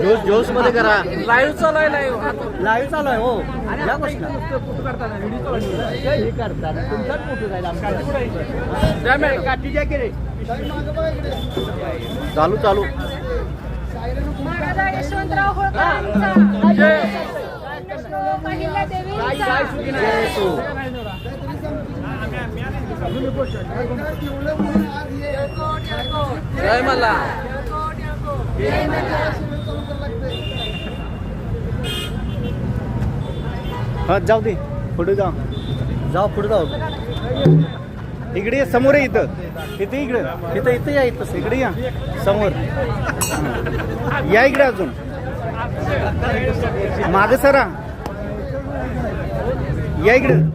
जोश जोशमध्ये करा लाईव्ह चालू आहे. लाईव्ह लाईव्ह चालू आहे? हो या हे रे चालू चालू. महाराजा यशवंतराव सो. जय मला हा जाऊ दे. पुढे जाऊ. जाऊ पुढे जाऊ. इकडे ये, समोर आहे इथं. इथे इकडे. इथं इथं या इथं. इकडे या. समोर. या इकडे अजून. माग सरा. या इकडे.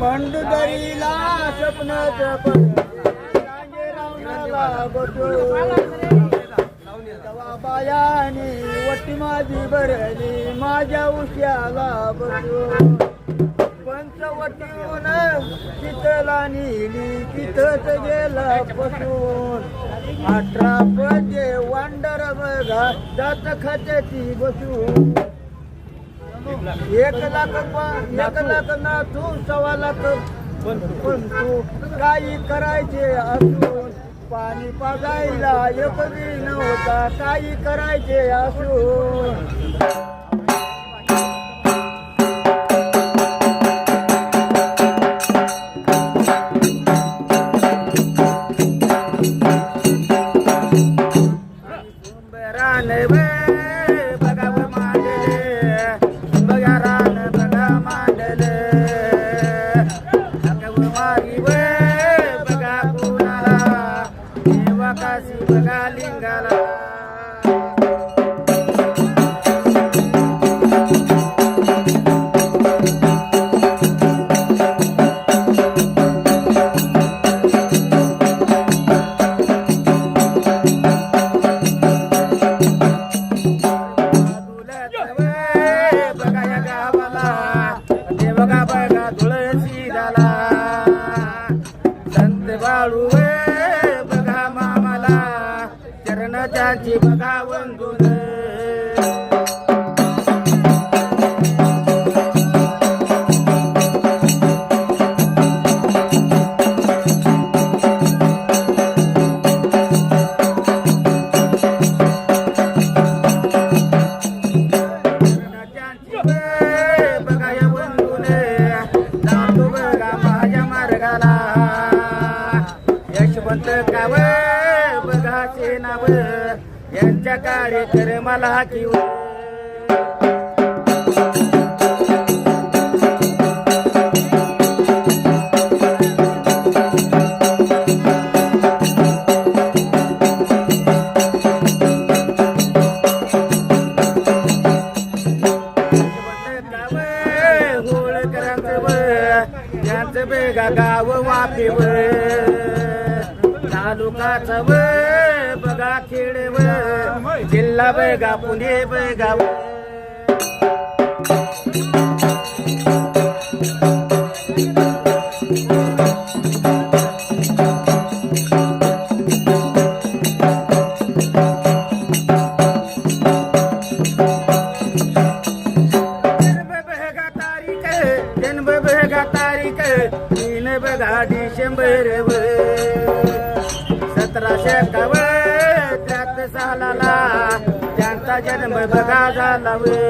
मंडुदरीला स्वप्नाच बायानी वटी माझी भरली माझ्या उश्याला बसू पंचवटीहून चितला नेली तिथंच गेला बसून. अठरा पजे वांडर बघा जात खात्याची बसून. एक लाख एक लाख ना तू सव्वा लाख. पण तू काही करायचे असून पाणी पाजायला एक बी नव्हता. काही करायचे असून. यांच्या कार्यक्रमाला किव गाव वापिव तालुका चव बघा खेडव जिल्हा बैगा पुणे बेगाव बघा तारीख तीन बघा डिसेंबर सतराशे एकावन्न. जन्म बघा झाला वे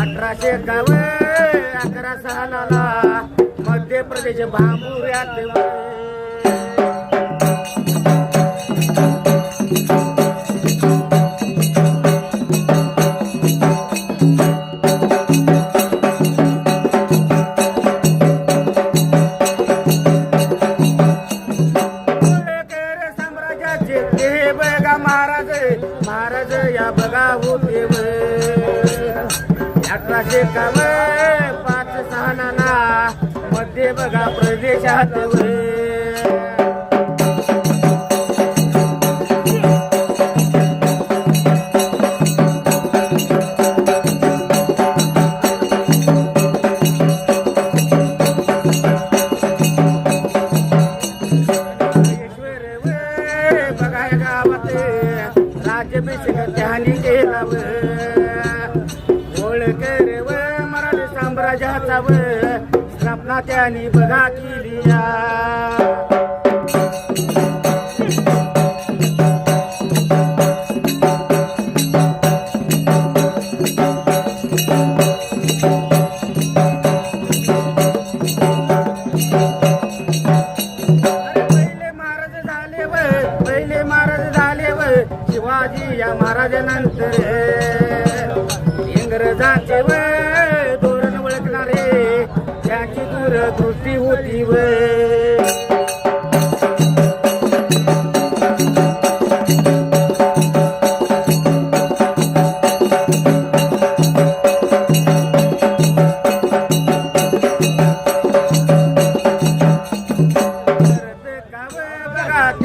अठराशे गाव अकरा सालाला मध्य प्रदेश भांबुऱ्यात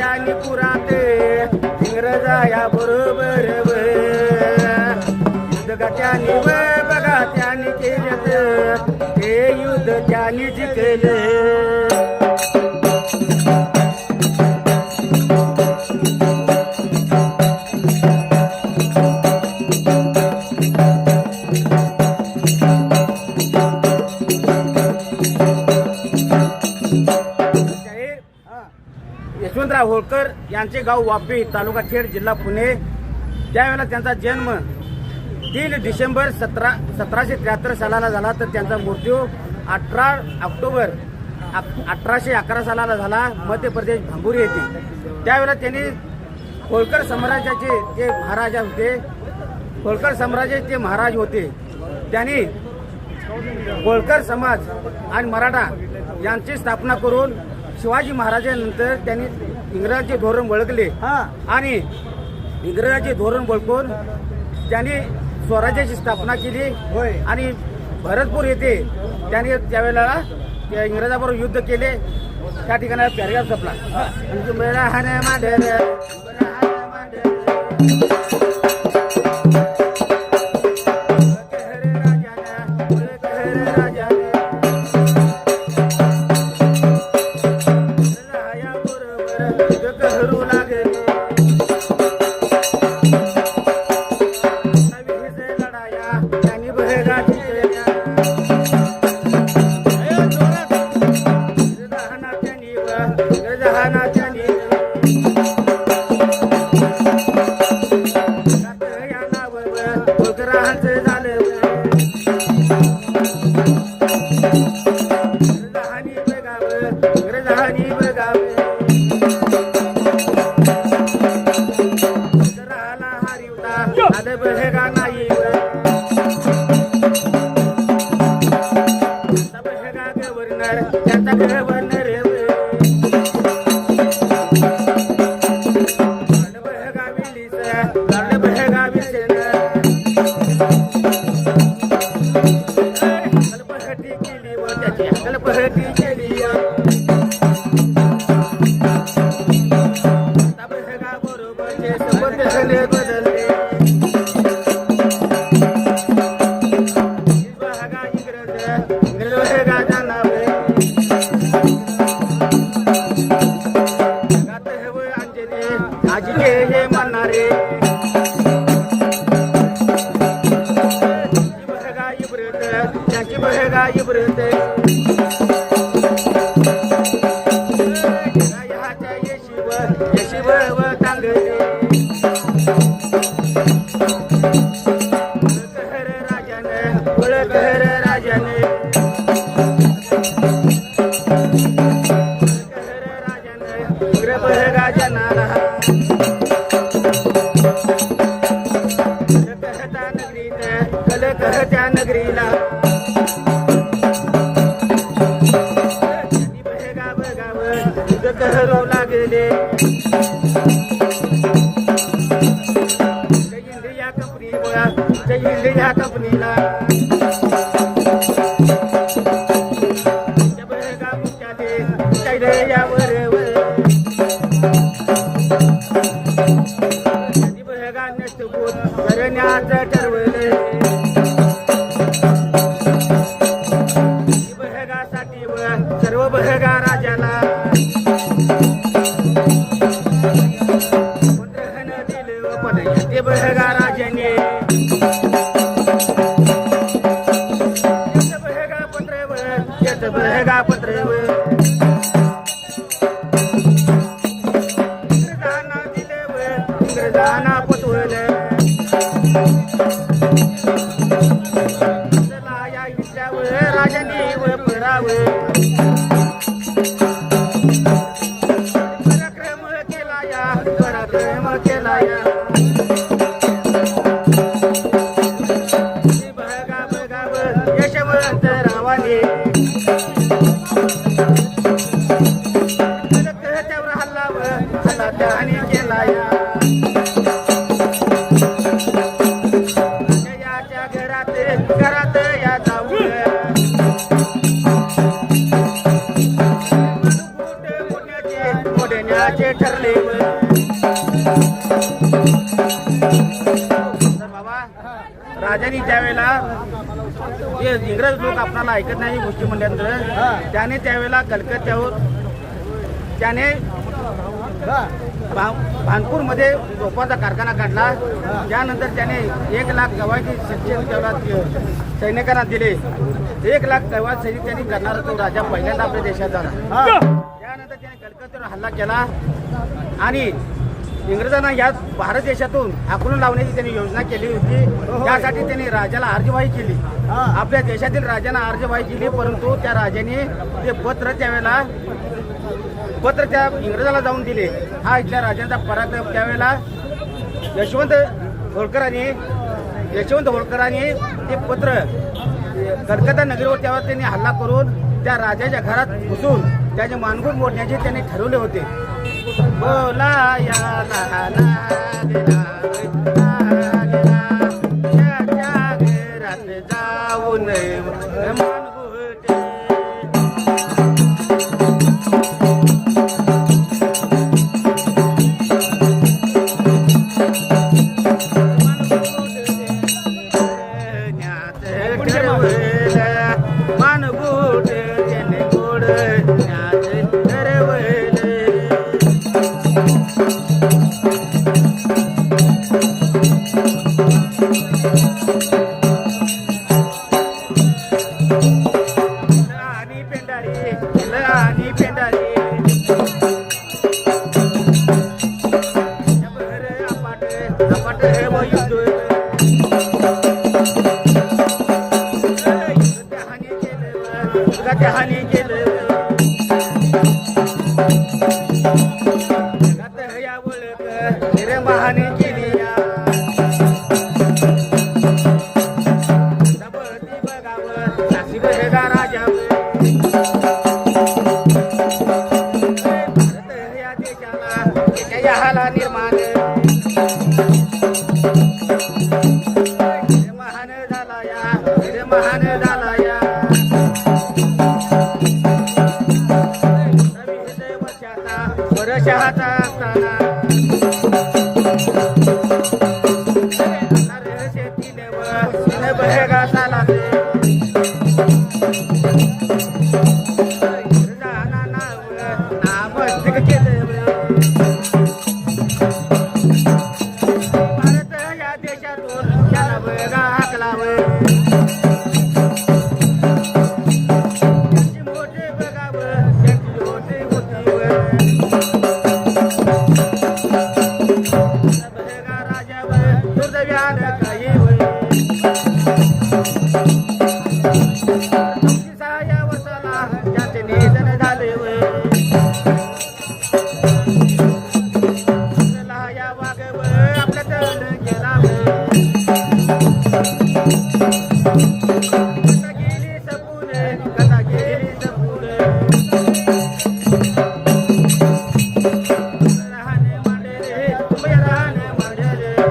आणि त्याने पुरात. इंग्रजा या बरोबर युद्ध त्याने व बघा त्याने केलं हे युद्ध त्याने जिंकलं. त्यांचे गाव वापी तालुका खेड जिल्हा पुणे. त्यावेळेला त्यांचा जन्म तीन डिसेंबर सतरा सतराशे त्र्याहत्तर सालाला झाला तर त्यांचा मृत्यू अठरा ऑक्टोबर अठराशे अकरा सालाला झाला मध्य प्रदेश भांबुरी येथे. त्यावेळेला त्यांनी होळकर साम्राज्याचे जे महाराजा होते होळकर साम्राज्याचे महाराज होते त्यांनी होळकर समाज आणि मराठा यांची स्थापना करून शिवाजी महाराजांनंतर त्यांनी इंग्रजाचे धोरण ओळखले आणि इंग्रजाचे धोरण ओळखून त्यांनी स्वराज्याची स्थापना केली. आणि भरतपूर येथे त्यांनी त्यावेळेला त्या इंग्रजाबरोबर युद्ध केले. त्या ठिकाणी पॅरेग्राफ जपला. झाले. होळकरांचं इंग्रजांना पटवलं चला या विषयावर व पडावं. आपणाला ऐकत नाही गोष्टी म्हणल्यानंतर त्याने त्यावेळेला कलकत्त्यावर त्याने भानपूरमध्ये झोपाचा कारखाना काढला. त्यानंतर त्याने एक लाख गव्हाचे शिक्षण त्याला सैनिकांना दिले. एक लाख गव्हा सैनिक त्यांनी करणारा तो राजा पहिल्यांदा आपल्या देशात झाला. त्यानंतर त्याने कलकत्त्यावर हल्ला केला. आणि इंग्रजांना या भारत देशातून हाकलून लावण्याची त्यांनी योजना केली होती. त्यासाठी त्यांनी राजाला अर्जवाही केली. आपल्या देशातील राजांना अर्जवाही केली परंतु त्या राजाने ते पत्र त्यावेळेला पत्र त्या इंग्रजाला जाऊन दिले. हा इथल्या राजांचा पराक्रम. त्यावेळेला यशवंत होळकरांनी यशवंत होळकरांनी ते पत्र कलकत्ता नगरीवर त्यावर त्यांनी हल्ला करून त्या राजाच्या घरात घुसून त्याचे मानगुट मोडण्याचे त्यांनी ठरवले होते. बोला या लहाना घरात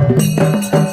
Thank you.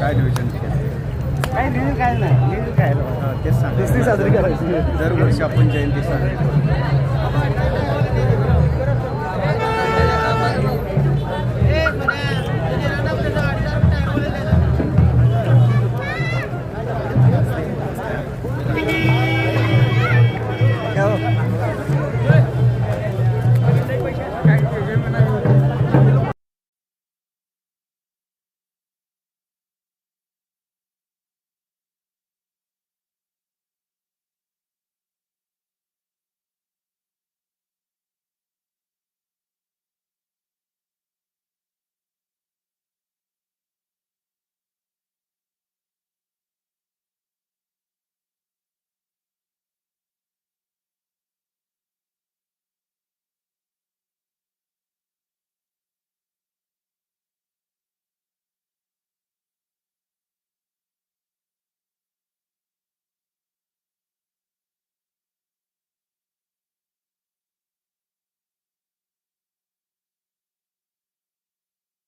काय नियोजन काय नियोजन काय नाही नियोजन काय? तेच सांग साजरी करायची. दरवर्षी आपण जयंती साजरी करतो.